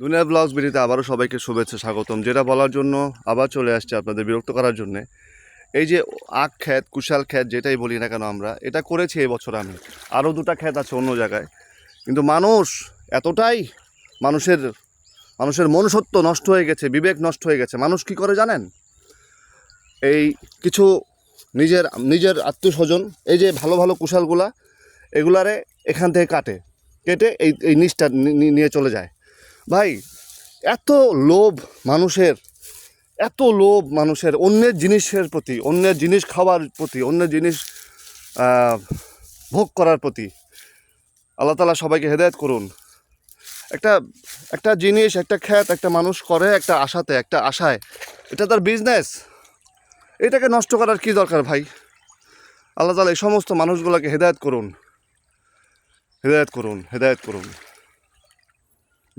দুনিয়া ব্লগস বিড়িতে আবারও সবাইকে শুভেচ্ছা, স্বাগতম। যেটা বলার জন্য আবার চলে আসছে আপনাদের বিরক্ত করার জন্য। এই যে আখ ক্ষেত, কুশাল ক্ষেত, যেটাই বলি না কেন আমরা, এটা করেছি এই বছর আমি। আরও দুটো ক্ষেত আছে অন্য জায়গায়। কিন্তু মানুষ এতটাই মানুষের মানুষের মনুষ্যত্ব নষ্ট হয়ে গেছে, বিবেক নষ্ট হয়ে গেছে। মানুষ কি করে জানেন? এই কিছু নিজের নিজের আত্মীয় স্বজন, এই যে ভালো ভালো কুশালগুলা, এগুলারে এখান থেকে কাটে, কেটে এই এই নিচটা নিয়ে চলে যায়। ভাই, এত লোভ মানুষের, এত লোভ মানুষের, অন্যের জিনিসের প্রতি, অন্যের জিনিস খাওয়ার প্রতি, অন্যের জিনিস ভোগ করার প্রতি। আল্লাহ তালা সবাইকে হেদায়েত করুন। একটা একটা জিনিস, একটা খ্যাত একটা মানুষ করে একটা আশাতে, একটা আশায়, এটা তার বিজনেস এটাকে নষ্ট করার কি দরকার ভাই? আল্লাহ তালা এই সমস্ত মানুষগুলোকে হেদায়েত করুন। হেদায়েত করুন হেদায়েত করুন।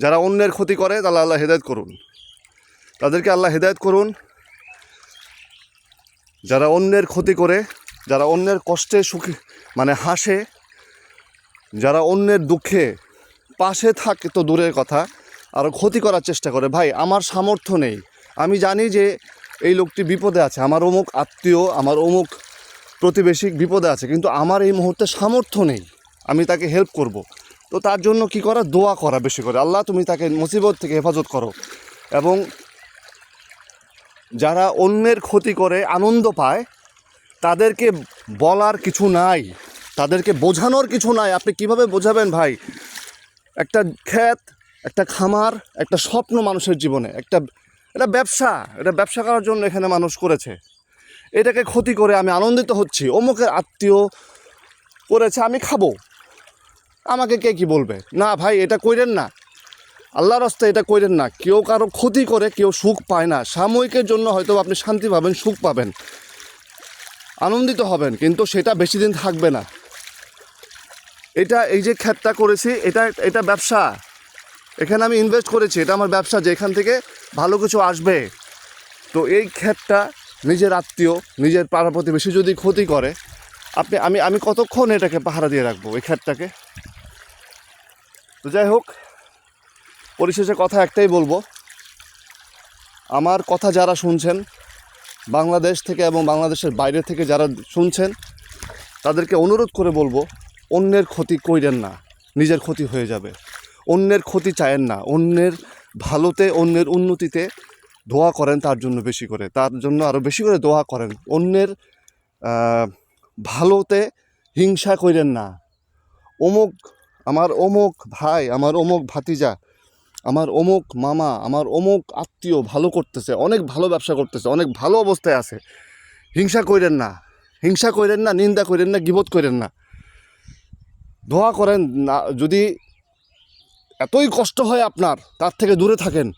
যারা অন্যের ক্ষতি করে তাহলে আল্লাহ হেদায়ত করুন। তাদেরকে আল্লাহ হেদায়ত করুন। যারা অন্যের ক্ষতি করে, যারা অন্যের কষ্টে সুখে মানে হাসে, যারা অন্যের দুঃখে পাশে থাকে তো দূরের কথা আরও ক্ষতি করার চেষ্টা করে। ভাই, আমার সামর্থ্য নেই। আমি জানি যে এই লোকটি বিপদে আছে। আমার অমুক আত্মীয়, আমার অমুক প্রতিবেশী বিপদে আছে, কিন্তু আমার এই মুহূর্তে সামর্থ্য নেই। আমি তাকে হেল্প করব। তো তার জন্য কি করা? দোয়া করা বেশি করে। আল্লাহ তুমি তাকে মুসিবত থেকে হেফাজত করো। এবং যারা অন্যের ক্ষতি করে, আনন্দ পায়, তাদেরকে বলার কিছু নাই। তাদেরকে বোঝানোর কিছু নাই। আপনি কীভাবে বোঝাবেন ভাই? একটা ক্ষেত, একটা খামার, একটা স্বপ্ন মানুষের জীবনে। একটা, এটা ব্যবসা। এটা ব্যবসা করার জন্য এখানে মানুষ করেছে। এটাকে ক্ষতি করে আমি আনন্দিত হচ্ছি। অমুকের আত্মীয় করেছে, আমি খাব। আমাকে কে কি বলবে? না ভাই, এটা কইরেন না। আল্লাহর রাস্তায় এটা কইরেন না। কেউ কারও ক্ষতি করে, কেউ সুখ পায় না। সাময়িকের জন্য হয়তো আপনি শান্তি পাবেন, সুখ পাবেন। আনন্দিত হবেন, কিন্তু সেটা বেশি দিন থাকবে না। এটা এই যে খ্যাতটা করেছি, এটা এটা ব্যবসা। এখানে আমি ইনভেস্ট করেছি, এটা আমার ব্যবসা যে এখান থেকে ভালো কিছু আসবে। তো এই ক্ষেতটা নিজের আত্মীয়, নিজের পাড়া প্রতিবেশী যদি ক্ষতি করে, আপনি, আমি আমি কতক্ষণ এটাকে পাহারা দিয়ে রাখব, এই ক্ষেতটাকে তো যাই হোক, পরিশেষে কথা একটাই বলব। আমার কথা যারা শুনছেন, বাংলাদেশ থেকে এবং বাংলাদেশের বাইরে থেকে যারা শুনছেন, তাদেরকে অনুরোধ করে বলব, অন্যের ক্ষতি কইরেন না, নিজের ক্ষতি হয়ে যাবে। অন্যের ক্ষতি চায়েন না, অন্যের ভালোতে, অন্যের উন্নতিতে দোয়া করেন তার জন্য বেশি করে, তার জন্য আরও বেশি করে দোয়া করেন। অন্যের ভালোতে হিংসা কইরেন না, অমুক আমার অমুক ভাই, আমার অমুক ভাতিজা, আমার অমুক মামা, আমার অমুক আত্মীয় ভালো করতেছে, অনেক ভালো ব্যবসা করতেছে, অনেক ভালো অবস্থায় আছে। হিংসা কইরেন না, হিংসা কইরেন না, নিন্দা কইরেন না, গিবত কইরেন না। দোয়া করেন না, যদি এতই কষ্ট হয় আপনার, তার থেকে দূরে থাকেন।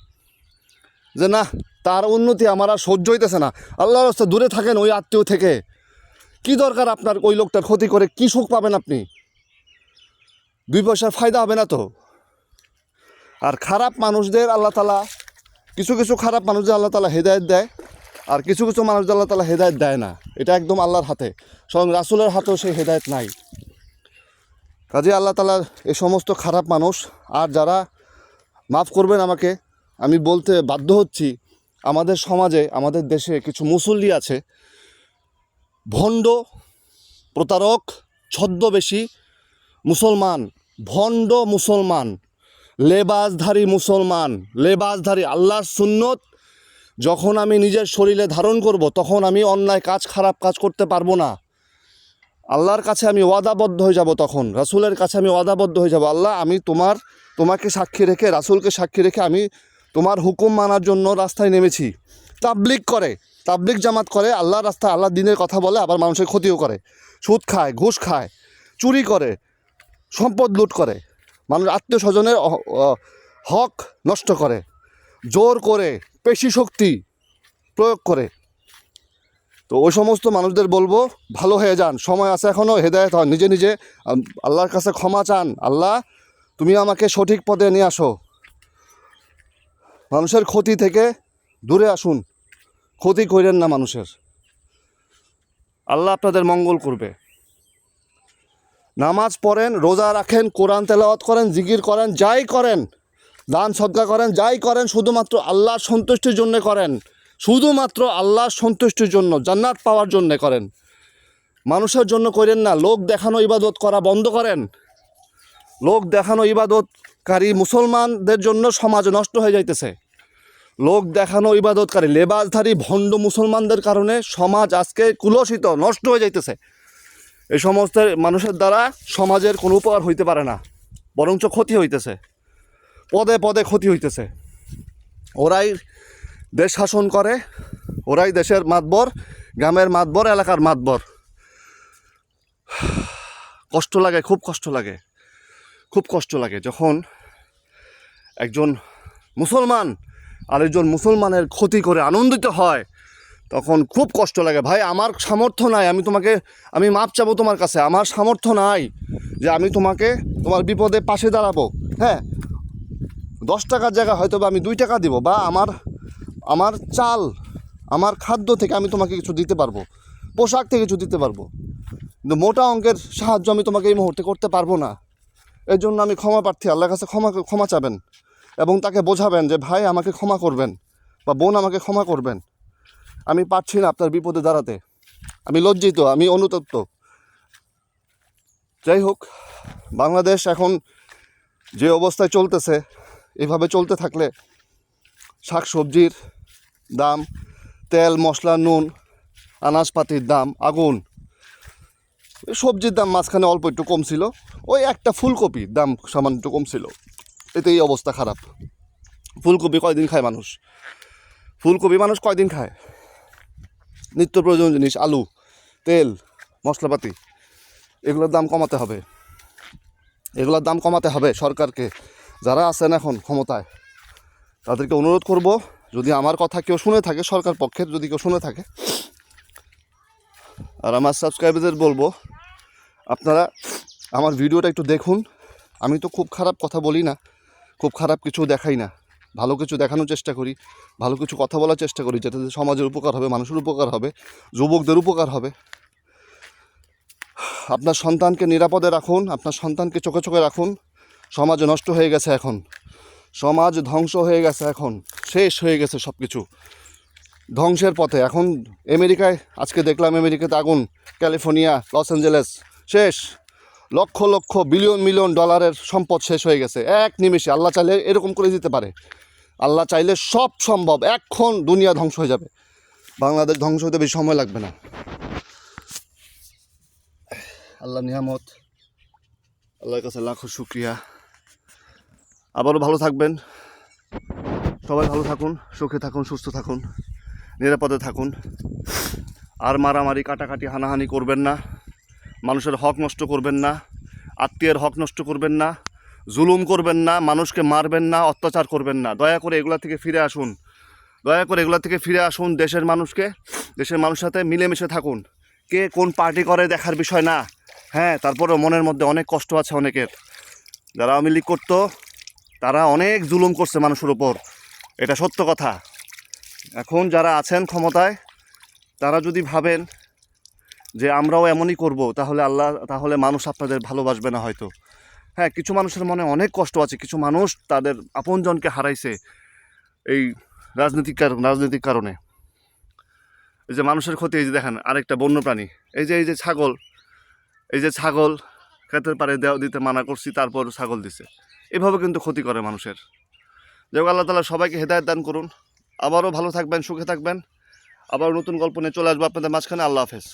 যে না, তার উন্নতি আমার আর সহ্য হইতেছে না। আল্লাহর রাস্তা দূরে থাকেন ওই আত্মীয় থেকে। কি দরকার আপনার ওই লোকটার ক্ষতি করে? কি সুখ পাবেন আপনি? দুই পয়সার ফায়দা হবে না তো? আর খারাপ মানুষদের আল্লাহ তালা কিছু কিছু খারাপ মানুষদের আল্লাহ তালা হেদায়ত দেয়, আর কিছু কিছু মানুষদের আল্লাহ তালা হেদায়ত দেয় না। এটা একদম আল্লাহর হাতে। স্বয়ং রাসুলের হাতেও সেই হেদায়ত নাই। কাজে আল্লাহ তালার এই সমস্ত খারাপ মানুষ, আর যারা মাফ করবেন আমাকে, আমি বলতে বাধ্য হচ্ছি, আমাদের সমাজে, আমাদের দেশে কিছু মুসল্লি আছে, ভণ্ড, প্রতারক, ছদ্মবেশী মুসলমান, ভণ্ড মুসলমান, লেবাসধারী মুসলমান, লেবাসধারী আল্লাহর সুন্নত, যখন আমি নিজের শরীরে ধারণ করব, তখন আমি অন্যায় কাজ, খারাপ কাজ করতে পারব না। আল্লাহর কাছে আমি ওয়াদাবদ্ধ হয়ে যাব তখন, রাসূলের কাছে আমি ওয়াদাবদ্ধ হয়ে যাব। আল্লাহ, আমি তোমার, তোমাকে সাক্ষী রেখে, রাসূলকে সাক্ষী রেখে আমি তোমার হুকুম মানার জন্য রাস্তায় নেমেছি। তাবলিক করে তাবলিক জামাত করে, আল্লাহর রাস্তায় আল্লাহ দিনের কথা বলে, আবার মানুষের ক্ষতিও করে। সুদ খায়, ঘুষ খায়, চুরি করে সম্পদ লুট করে। মানুষ আত্মীয় স্বজনের হক নষ্ট করে, জোর করে, পেশি শক্তি প্রয়োগ করে। তো ওই সমস্ত মানুষদের বলব, ভালো হয়ে যান, সময় আছে এখনও হেদায়ত হন, নিজে নিজে আল্লাহর কাছে ক্ষমা চান। আল্লাহ, তুমি আমাকে সঠিক পদে নিয়ে আসো। মানুষের ক্ষতি থেকে দূরে আসুন। ক্ষতি করেন না মানুষের। আল্লাহ আপনাদের মঙ্গল করবে। নামাজ পড়েন, রোজা রাখেন, কোরআন তেলাওয়াত করেন, জিকির করেন, যাই করেন, দান সদকা করেন, যাই করেন, শুধুমাত্র আল্লাহর সন্তুষ্টির জন্য করেন, শুধুমাত্র আল্লাহর সন্তুষ্টির জন্য, জান্নাত পাওয়ার জন্য করেন। মানুষের জন্য করেন না, লোক দেখানো ইবাদত করা বন্ধ করেন। লোক দেখানো ইবাদতকারী মুসলমানদের জন্য সমাজ নষ্ট হয়ে যাইতেছে। লোক দেখানো ইবাদতকারী, লেবাসধারী, ভণ্ড মুসলমানদের কারণে সমাজ আজকে কুলসিত, নষ্ট হয়ে যাইতেছে। এই সমস্ত মানুষের দ্বারা সমাজের কোনো উপকার হইতে পারে না, বরঞ্চ ক্ষতি হইতেছে। পদে পদে ক্ষতি হইতেছে। ওরাই দেশ শাসন করে, ওরাই দেশের মাতবর, গ্রামের মাতবর, এলাকার মাতবর। কষ্ট লাগে, খুব কষ্ট লাগে। খুব কষ্ট লাগে যখন একজন মুসলমান আরেকজন মুসলমানের ক্ষতি করে আনন্দিত হয়। তখন খুব কষ্ট লাগে, ভাই, আমার সামর্থ্য নাই, আমি তোমাকে, আমি মাপ চাবো তোমার কাছে, আমার সামর্থ্য নাই যে আমি তোমাকে তোমার বিপদে পাশে দাঁড়াবো। হ্যাঁ দশ টাকার জায়গায় হয়তো বা আমি দুই টাকা দিব, বা আমার আমার চাল, আমার খাদ্য থেকে আমি তোমাকে কিছু দিতে পারব, পোশাক থেকে কিছু দিতে পারব, কিন্তু মোটা অঙ্কের সাহায্য আমি তোমাকে এই মুহূর্তে করতে পারব না। এর জন্য আমি ক্ষমা প্রার্থী, আল্লাহর কাছে ক্ষমা ক্ষমা চাবেন এবং তাকে বোঝাবেন যে, ভাই, আমাকে ক্ষমা করবেন বা বোন আমাকে ক্ষমা করবেন। আমি পারছি না আপনার বিপদে দাঁড়াতে। আমি লজ্জিত, আমি অনুতপ্ত। যাই হোক, বাংলাদেশ এখন যে অবস্থায় চলতেছে, এভাবে চলতে থাকলে শাক সবজির দাম, তেল, মশলা, নুন, আনাজপাতির দাম, আগুন, সবজির দাম মাঝখানে অল্প একটু কম ছিল ওই একটা ফুলকপির দাম সামান্য একটু কম ছিল এতে এই অবস্থা খারাপ। ফুলকপি কয়দিন খায় মানুষ? ফুলকপি মানুষ কয়দিন খায়? নিত্য প্রয়োজনীয় জিনিস, আলু, তেল, মশলাপাতি, এগুলোর দাম কমাতে হবে। এগুলোর দাম কমাতে হবে সরকারকে। যারা আছেন এখন ক্ষমতায়, তাদেরকে অনুরোধ করব, যদি আমার কথা কেউ শুনে থাকে, সরকার পক্ষের যদি কেউ শুনে থাকে, আর আমার সাবস্ক্রাইবারদের বলব, আপনারা আমার ভিডিওটা একটু দেখুন। আমি তো খুব খারাপ কথা বলি না, খুব খারাপ কিছু দেখাই না। ভালো কিছু দেখানোর চেষ্টা করি, ভালো কিছু কথা বলার চেষ্টা করি যাতে সমাজের উপকার হবে, মানুষের উপকার হবে, যুবকদের উপকার হবে। আপনার সন্তানকে নিরাপদে রাখুন, আপনার সন্তানকে চোখে চোখে রাখুন। সমাজ নষ্ট হয়ে গেছে এখন। সমাজ ধ্বংস হয়ে গেছে এখন। শেষ হয়ে গেছে সব কিছু ধ্বংসের পথে। এখন আমেরিকায়, আজকে দেখলাম আমেরিকাতে আগুন। ক্যালিফোর্নিয়া, লস অ্যাঞ্জেলেস, শেষ। লক্ষ লক্ষ বিলিয়ন মিলিয়ন ডলারের সম্পদ শেষ হয়ে গেছে। এক নিমেষে। আল্লাহ চাইলে এরকম করে দিতে পারে। আল্লাহ চাইলে সব সম্ভব, এখন দুনিয়া ধ্বংস হয়ে যাবে। বাংলাদেশ ধ্বংস হতে বেশি সময় লাগবে না। আল্লাহ নিয়ামত, আল্লাহর কাছে লাখো শুক্রিয়া। আবারও ভালো থাকবেন। সবাই ভালো থাকুন, সুখে থাকুন, সুস্থ থাকুন, নিরাপদে থাকুন। আর মারামারি, কাটাকাটি, হানাহানি করবেন না। মানুষের হক নষ্ট করবেন না। আত্মীয়ের হক নষ্ট করবেন না। জুলুম করবেন না, মানুষকে মারবেন না, অত্যাচার করবেন না। দয়া করে এগুলা থেকে ফিরে আসুন। দয়া করে এগুলা থেকে ফিরে আসুন দেশের মানুষকে, দেশের মানুষের সাথে মিলেমিশে থাকুন। কে কোন পার্টি করে দেখার বিষয় না। হ্যাঁ তারপরেও মনের মধ্যে অনেক কষ্ট আছে অনেকের। যারা আওয়ামী লীগ করতো, তারা অনেক জুলুম করছে মানুষের উপর। এটা সত্য কথা। এখন যারা আছেন ক্ষমতায়, তারা যদি ভাবেন যে আমরাও এমনই করব, তাহলে আল্লাহ, তাহলে মানুষ আপনাদের ভালোবাসবে না হয়তো। হ্যাঁ কিছু মানুষের মনে অনেক কষ্ট আছে। কিছু মানুষ তাদের আপনজনকে হারাইছে এই রাজনৈতিক কারণ রাজনৈতিক কারণে। এই যে মানুষের ক্ষতি, এই যে দেখেন, আরেকটা বন্য প্রাণী এই যে এই যে ছাগল, এই যে ছাগল ক্ষেতের পাড়ে দেওয়া, দিতে মানা করছি তারপর ছাগল দিছে। এভাবে কিন্তু ক্ষতি করে মানুষের। যাই আল্লাহ তালা সবাইকে হেদায়ত দান করুন। আবারও ভালো থাকবেন, সুখে থাকবেন। আবার নতুন গল্প নিয়ে চলে আসব আপনাদের মাঝখানে। আল্লাহ হাফেজ।